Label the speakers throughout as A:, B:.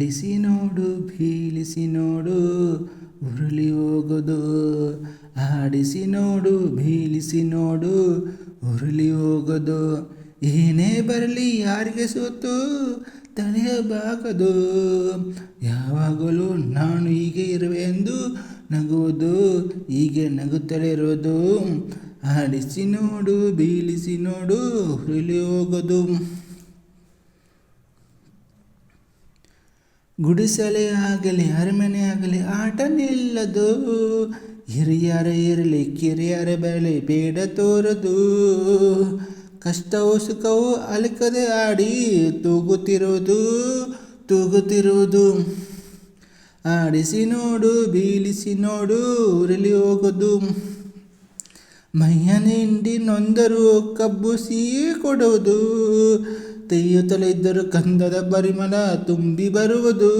A: ಆಡಿಸಿ ನೋಡು, ಬೀಳಿಸಿ ನೋಡು, ಉರುಳಿ ಹೋಗೋದು. ಆಡಿಸಿ ನೋಡು, ಬೀಳಿಸಿ ನೋಡು, ಉರುಳಿ ಹೋಗೋದು. ಏನೇ ಬರಲಿ ಯಾರಿಗೆ ಸೋತು ಬಾಕದು ಯಾವಾಗಲೂ ನಾನು ಹೀಗೆ ಇರುವೆ ಎಂದು ನಗುವುದು, ಹೀಗೆ ನಗುತ್ತಲೇ ಇರೋದು ಆಡಿಸಿ ನೋಡು, ಬೀಳಿಸಿ ನೋಡು, ಉರುಳಿ ಹೋಗೋದು. ಗುಡಿಸಲೇ ಆಗಲಿ, ಅರಮನೆ ಆಗಲಿ ಆಟ ನಿಲ್ಲದು ಹಿರಿಯರ ಇರಲಿ, ಕಿರಿಯರ ಬರಲಿ, ಬೇಡ ತೋರದು. ಕಷ್ಟವೋ ಸುಖವೋ ಅಲಕದೆ ಆಡಿ ತೂಗುತ್ತಿರುವುದು ತೂಗುತ್ತಿರುವುದು. ಆಡಿಸಿ ನೋಡು ಬೀಳಿಸಿ ನೋಡು, ಉರುಳಿ ಹೋಗೋದು. ಮೈಯ ನೊಂದರು ಕಬ್ಬು ಸೀ ಕೊಡುವುದು. ತೆಯ್ಯುತ್ತಲೇ ಇದ್ದರು ಕಂದದ ಪರಿಮಳ ತುಂಬಿ ಬರುವುದು.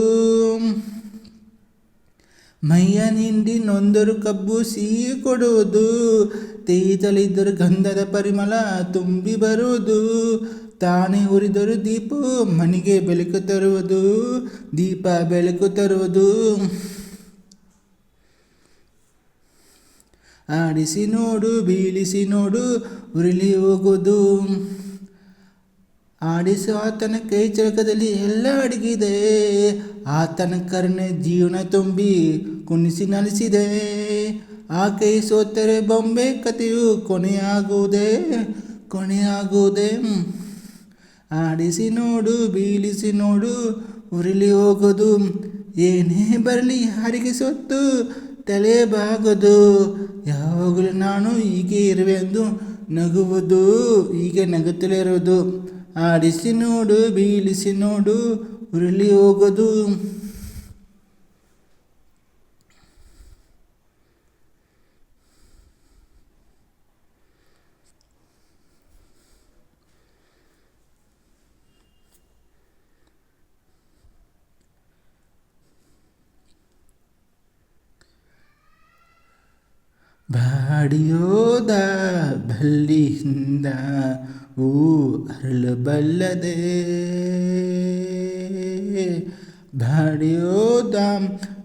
A: ಮೈಯ ನಿಂಡಿ ನೊಂದರು ಕಬ್ಬು ಸೀ ಕೊಡುವುದು ತೆಯ್ಯುತ್ತಲಿದ್ದರು ಗಂಧದ ಪರಿಮಳ ತುಂಬಿ ಬರುವುದು. ತಾನೇ ಉರಿದರು ದೀಪ ಮನೆಗೆ ಬೆಳಕು ತರುವುದು. ದೀಪ ಬೆಳಕು ತರುವುದು. ಆಡಿಸಿ ನೋಡು, ಬೀಳಿಸಿ ನೋಡು, ಉರುಳಿ ಹೋಗೋದು. ಆಡಿಸು, ಆತನ ಕೈ ಚಳಕದಲ್ಲಿ ಎಲ್ಲ ಅಡಗಿದೆ. ಆತನ ಕರ್ಣೆ ಜೀವನ ತುಂಬಿ ಕುಣಿಸಿ ನಲಿಸಿದೆ. ಆ ಕೈ ಸೋತರೆ ಬೊಂಬೆ ಕಥೆಯು ಕೊನೆಯಾಗುವುದೇ ಕೊನೆಯಾಗುವುದೇ. ಆಡಿಸಿ ನೋಡು, ಬೀಳಿಸಿ ನೋಡು, ಉರುಳಿ ಹೋಗೋದು. ಏನೇ ಬರಲಿ ಯಾರಿಗೆ ಸೊತ್ತು. ತಲೆ ಬಾಗದು. ಯಾವಾಗಲೂ ನಾನು ಹೀಗೆ ಇರುವೆ ಎಂದು ನಗುವುದು, ಹೀಗೆ ನಗುತ್ತಲೇ ಇರೋದು ಆಡಿಸಿ ನೋಡು, ಬೀಳಿಸಿ ನೋಡು, ಉರುಳಿ ಹೋಗೋದು. ಬಾಡಿಯೋದ ಬಲ್ಲಿಯಿಂದ ಹೂ ಅರಳಬಲ್ಲದೆ. ಬಾಡಿಯೋದ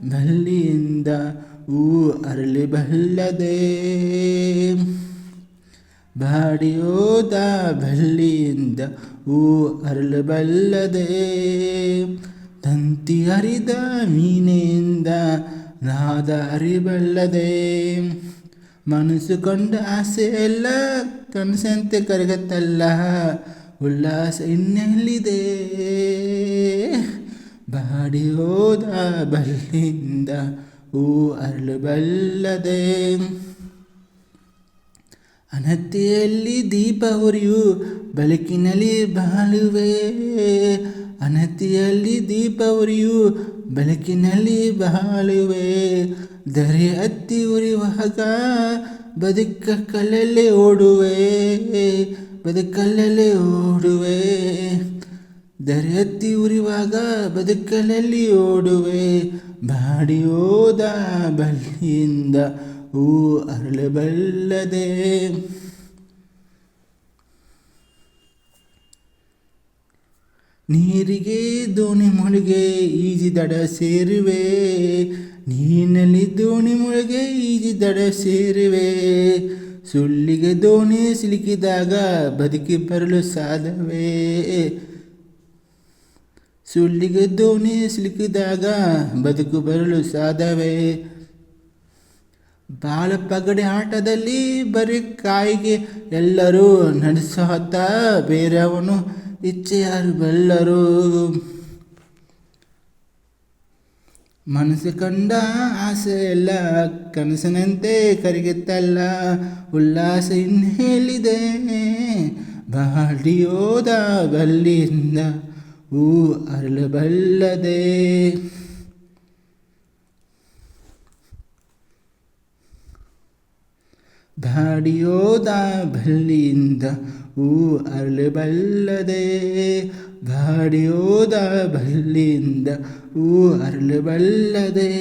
A: ಬಲ್ಲಿಯಿಂದ ಹೂ ಅರಳಬಲ್ಲದೆ. ಬಾಡಿಯೋದ ಬಲ್ಲಿಯಿಂದ ಹೂ ಅರಳಬಲ್ಲದೆ. ತಂತಿ ಅರಿದ ಮೀನೆಯಿಂದ ನಾದ ಅರಿಬಲ್ಲದೆ. ಮನಸ್ಸು ಕಂಡು ಆಸೆ ಎಲ್ಲ ಕನಸಂತೆ ಕರಗತ್ತಲ್ಲ. ಉಲ್ಲಾಸ ಇನ್ನೆಲ್ಲಿದೆ? ಬಾಡಿ ಹೋದ ಬಲ್ಲಿಂದ ಹೂ ಅರಳಬಲ್ಲದೆ ಅನತಿಯಲ್ಲಿ ದೀಪ ಉರಿಯು ಬೆಳಕಿನಲ್ಲಿ ಬಾಳುವೆ. ಅನತಿಯಲ್ಲಿ ದೀಪ ಉರಿಯು ಬೆಳಕಿನಲ್ಲಿ ಬಾಳುವೆ ದರೆ ಹತ್ತಿ ಉರಿಯುವಾಗ ಬದುಕ ಕಲ್ಲಲ್ಲಿ ಓಡುವೆ ಬದುಕಲ್ಲಲ್ಲಿ ಓಡುವೆ. ದರೆ ಹತ್ತಿ ಉರಿಯುವಾಗ ಬದುಕಲಲ್ಲಿ ಓಡುವೆ, ಬಾಡಿ ಹೋದ ಬಲ್ಲಿಯಿಂದ ಹೂ ಅರಳಬಲ್ಲದೆ. ನೀರಿಗೆ ದೋಣಿ ಮುಳುಗೆ ಈಜಿ ದಡ ಸೇರುವೆ. ನೀರಿನಲ್ಲಿ ದೋಣಿ ಮುಳುಗೆ ಈಜಿ ದಡ ಸೇರುವೆ. ಸುಳ್ಳಿಗೆ ದೋಣಿ ಸಿಲುಕಿದಾಗ ಬದುಕಿ ಬರಲು ಸಾಧವೇ ಸುಳ್ಳಿಗೆ ದೋಣಿ ಸಿಲುಕಿದಾಗ ಬದುಕು ಬರಲು ಸಾಧವೇ ಬಾಳ ಪಗಡೆ ಆಟದಲ್ಲಿ ಬರೀ ಕಾಯಿಗೆ ಎಲ್ಲರೂ ನಡೆಸೋತ ಬೇರೆಯವನು ಇಚ್ಛೆ ಯಾರು ಬಲ್ಲರು ಮನಸ್ಸು ಕಂಡ ಆಸೆ ಎಲ್ಲ ಕನಸಿನಂತೆ ಕರಿಗೆತ್ತಲ್ಲ. ಉಲ್ಲಾಸ ಹೇಳಿದೆ. ಬಾಡಿಯೋದ ಬಲ್ಲಿಂದ ಹೂ ಅರಳಬಲ್ಲದೆ. ಬಾಡಿಯೋದ ಬಲ್ಲಿಯಿಂದ ಹೂ ಅರಳಬಲ್ಲದೆ ಧಾಡಿಯೋದ ಬಲ್ಲಿಯಿಂದ ಹೂ ಅರಳಬಲ್ಲದೆ.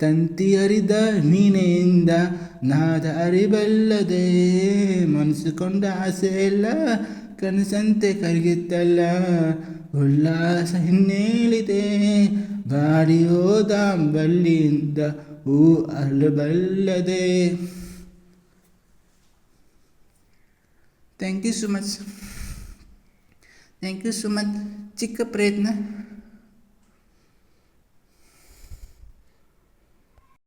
A: ತಂತಿ ಅರಿದ ಮೀನೆಯಿಂದ ನಾದ ಅರಿಬಲ್ಲದೆ, ಮನಸ್ಸು ಕೊಂಡ ಆಸೆ ಎಲ್ಲ ಕನಸಂತೆ ಕರಗಿತ್ತಲ್ಲ. ಉಲ್ಲಾಸ ಹಿನ್ನೇಳಿದೆ ಗಾಡಿ ಹೋದ ಬಲ್ಲಿಯಿಂದ ಹೂ ಅಲ್ಲಬಲ್ಲದೆ thank you so much thank you so much ಚಿಕ್ಕ ಪ್ರಯತ್ನ